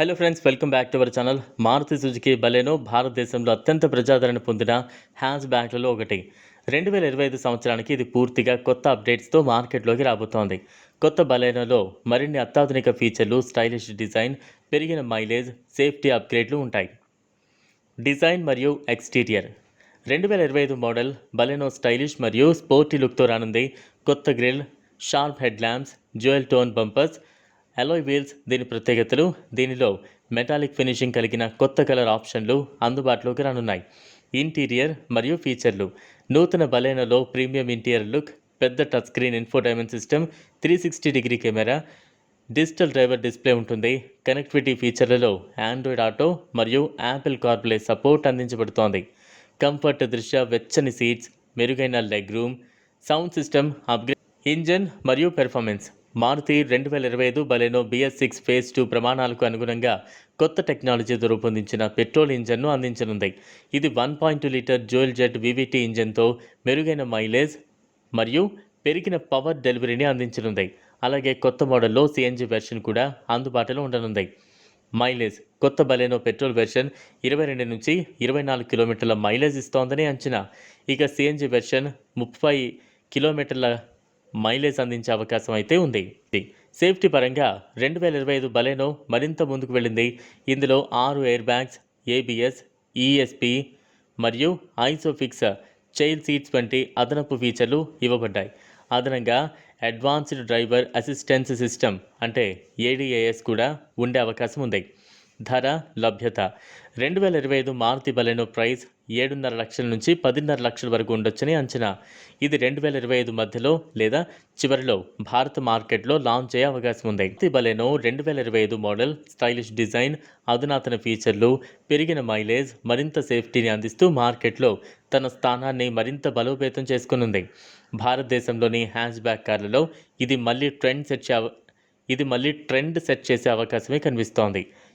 Hello friends welcome back to our channel Maruti Suzuki Baleno భారతదేశంలో అత్యంత ప్రజాదరణ పొందిన హ్యాష్ బ్యాక్లలో ఒకటి రెండు వేల ఇరవై ఐదు సంవత్సరానికి ఇది పూర్తిగా కొత్త అప్డేట్స్తో మార్కెట్లోకి రాబోతోంది. కొత్త బలెనోలో మరిన్ని అత్యాధునిక ఫీచర్లు స్టైలిష్ డిజైన్ పెరిగిన మైలేజ్ సేఫ్టీ అప్గ్రేడ్లు ఉంటాయి. డిజైన్ మరియు ఎక్స్టీరియర్ రెండు వేల ఇరవై ఐదు మోడల్ బలెనో స్టైలిష్ మరియు స్పోర్టీ లుక్తో రానుంది. కొత్త grill sharp head lamps jewel tone bumpers alloy wheels దీని ప్రత్యేకతలు దీనిలో మెటాలిక్ ఫినిషింగ్ కలిగిన కొత్త కలర్ ఆప్షన్లు అందుబాటులోకి రానున్నాయి. ఇంటీరియర్ మరియు ఫీచర్లు నూతన బలేనలో ప్రీమియం ఇంటీరియర్ లుక్ పెద్ద touch screen infotainment system three sixty degree camera digital driver display ఉంటుంది. కనెక్టివిటీ ఫీచర్లలో ఆండ్రాయిడ్ ఆటో మరియు యాపిల్ కార్ప్లే సపోర్ట్ అందించబడుతోంది. కంఫర్ట్ దృష్ట్యా వెచ్చని సీట్స్ మెరుగైన leg room sound system upgrade engine మరియు పెర్ఫార్మెన్స్ మారుతి రెండు వేల ఇరవై ఐదు Baleno BS six phase two ప్రమాణాలకు అనుగుణంగా కొత్త టెక్నాలజీతో రూపొందించిన పెట్రోల్ ఇంజన్ను అందించనుంది. ఇది one point litre dual jet VVT ఇంజన్తో మెరుగైన మైలేజ్ మరియు పెరిగిన పవర్ డెలివరీని అందించనుంది. అలాగే కొత్త మోడల్లో సిఎన్జి వెర్షన్ కూడా అందుబాటులో ఉండనుంది. మైలేజ్ కొత్త బలెనో పెట్రోల్ వెర్షన్ ఇరవై రెండు నుంచి ఇరవై నాలుగు కిలోమీటర్ల మైలేజ్ ఇస్తోందని అంచనా. ఇక సిఎన్జి వెర్షన్ ముప్పై కిలోమీటర్ల మైలేజ్ అందించే అవకాశం అయితే ఉంది. సేఫ్టీ పరంగా రెండు వేల ఇరవై ఐదు బలెనో మరింత ముందుకు వెళ్ళింది. ఇందులో ఆరు ఎయిర్ బ్యాగ్స్ ఏబిఎస్ ఈఎస్పి మరియు ఐసోఫిక్స్ చైల్డ్ సీట్స్ వంటి అదనపు ఫీచర్లు ఇవ్వబడ్డాయి. అదనంగా అడ్వాన్స్డ్ డ్రైవర్ అసిస్టెన్స్ సిస్టమ్ అంటే ఏడిఏఎస్ కూడా ఉండే అవకాశం ఉంది. ధర లభ్యత. రెండు వేల ఇరవై ఐదు మారుతి బలెనో ప్రైస్ ఏడున్నర లక్షల నుంచి పదిన్నర లక్షల వరకు ఉండొచ్చని అంచనా. ఇది రెండు వేల ఇరవై ఐదు మధ్యలో లేదా చివరిలో భారత మార్కెట్లో లాంచ్ అయ్యే అవకాశం ఉంది. ఇది బలెనో రెండు వేల ఇరవై ఐదు మోడల్ స్టైలిష్ డిజైన్ అధునాతన ఫీచర్లు పెరిగిన మైలేజ్ మరింత సేఫ్టీని అందిస్తూ మార్కెట్లో తన స్థానాన్ని మరింత బలోపేతం చేసుకునుంది. భారతదేశంలోని హ్యాష్ బ్యాక్ కార్లలో ఇది మళ్ళీ ట్రెండ్ సెట్ చే ఇది మళ్ళీ ట్రెండ్ సెట్ చేసే అవకాశమే కనిపిస్తోంది.